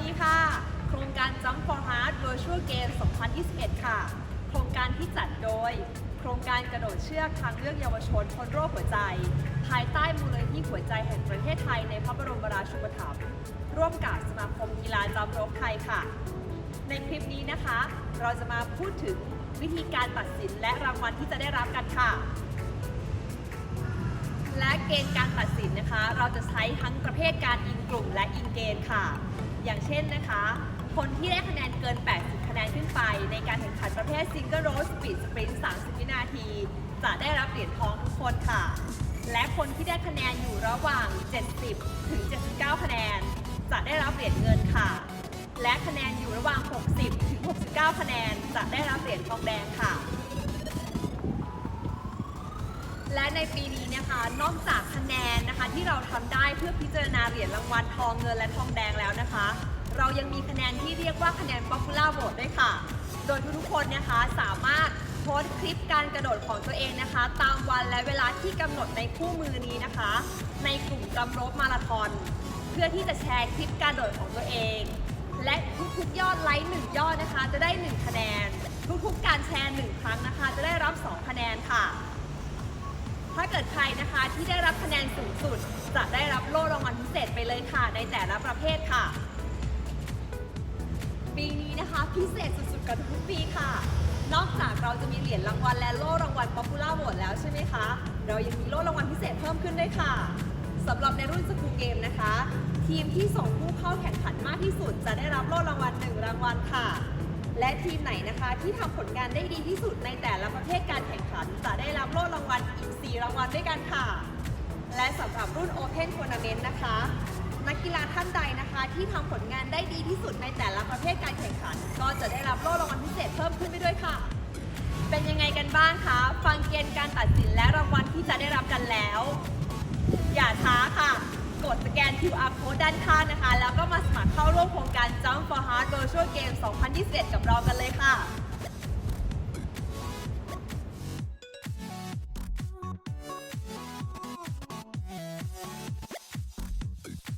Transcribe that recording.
ดีค่ะ โครงการ Jump for Heart Virtual Game 2021 ค่ะ โครงการที่จัดโดย โครงการกระโดดเชือกทางเลือกเยาวชนพ้นโรคหัวใจ ภายใต้มูลนิธิหัวใจแห่งประเทศไทยในพระบรมราชูปถัมภ์ร่วมกับสมาคมกีฬาจำรบไทยค่ะ ในคลิปนี้นะคะ เราจะมาพูดถึงวิธีการตัดสินและรางวัลที่จะได้รับกันค่ะ และเกณฑ์การตัดสินนะคะ เราจะใช้ทั้งประเภทการอิงกลุ่มและอิงเกณฑ์ค่ะ อย่างเช่นนะคะ คนที่ได้คะแนนเกิน 80 คะแนนขึ้นไป ในการแข่งขันประเภท Single Row Speed Sprint 30 วินาที จะได้รับเหรียญทองทุกคนค่ะ และคนที่ได้คะแนนอยู่ระหว่าง 70 ถึง 79 คะแนน จะได้รับเหรียญเงินค่ะ และคะแนนอยู่ระหว่าง 60 ถึง 69 คะแนน จะได้รับเหรียญทองแดงค่ะ และในปีนี้นะคะ นอกจากคะแนนนะคะ ที่เราทำได้เพื่อพิจารณาเหรียญรางวัลทองเงินและทองแดงแล้วนะคะ เรายังมีคะแนนที่เรียกว่าคะแนน Popular Vote ด้วยค่ะ โดยทุกๆคนนะคะสามารถโพสต์คลิปการกระโดดของตัวเองนะคะ ตามวันและเวลาที่กำหนดในคู่มือนี้นะคะ ในกลุ่มกำรบมาราธอนเพื่อที่จะแชร์คลิปการโดดของตัวเอง และทุกๆยอดไลค์หนึ่งยอดนะคะ จะได้1คะแนน ทุกๆการแชร์1ครั้งนะคะ จะได้รับ 2 คะแนนค่ะ ถ้าเกิดใครนะคะ ที่ได้รับคะแนนสูงสุด จะได้รับโล่รางวัลพิเศษไปเลยค่ะ ในแต่ละประเภทค่ะ ปีนี้นะคะพิเศษสุดๆกับทุกปีค่ะ นอกจากเราจะมีเหรียญรางวัลและโล่รางวัล Popular Vote แล้วใช่ไหมคะ เรายังมีโล่รางวัลพิเศษเพิ่มขึ้นด้วยค่ะสำหรับในรุ่นสกูเกมนะคะ ทีมที่ส่งผู้เข้าแข่งขันมากที่สุด จะได้รับโล่รางวัลหนึ่งรางวัลค่ะ และทีมไหนนะคะ ที่ทำผลงานได้ดีที่สุดในแต่ละประเภทการแข่งขัน จะได้รับโล่รางวัลอีก 4 รางวัลด้วยกันค่ะ และสำหรับรุ่น Open Tournament นะคะ นักกีฬาท่านใดนะคะ ที่ทำผลงานได้ดีที่สุดในแต่ละประเภทการแข่งขัน ก็จะได้รับโล่รางวัลพิเศษเพิ่มขึ้นไปด้วยค่ะ เป็นยังไงกันบ้างคะ ฟังเกณฑ์การตัดสินและรางวัลที่จะได้รับกันแล้ว QR code ด้านข้างนะคะ แล้วก็มาสมัครเข้าร่วมโครงการ Jump for Heart Virtual Game 2021 กับเรากันเลยค่ะ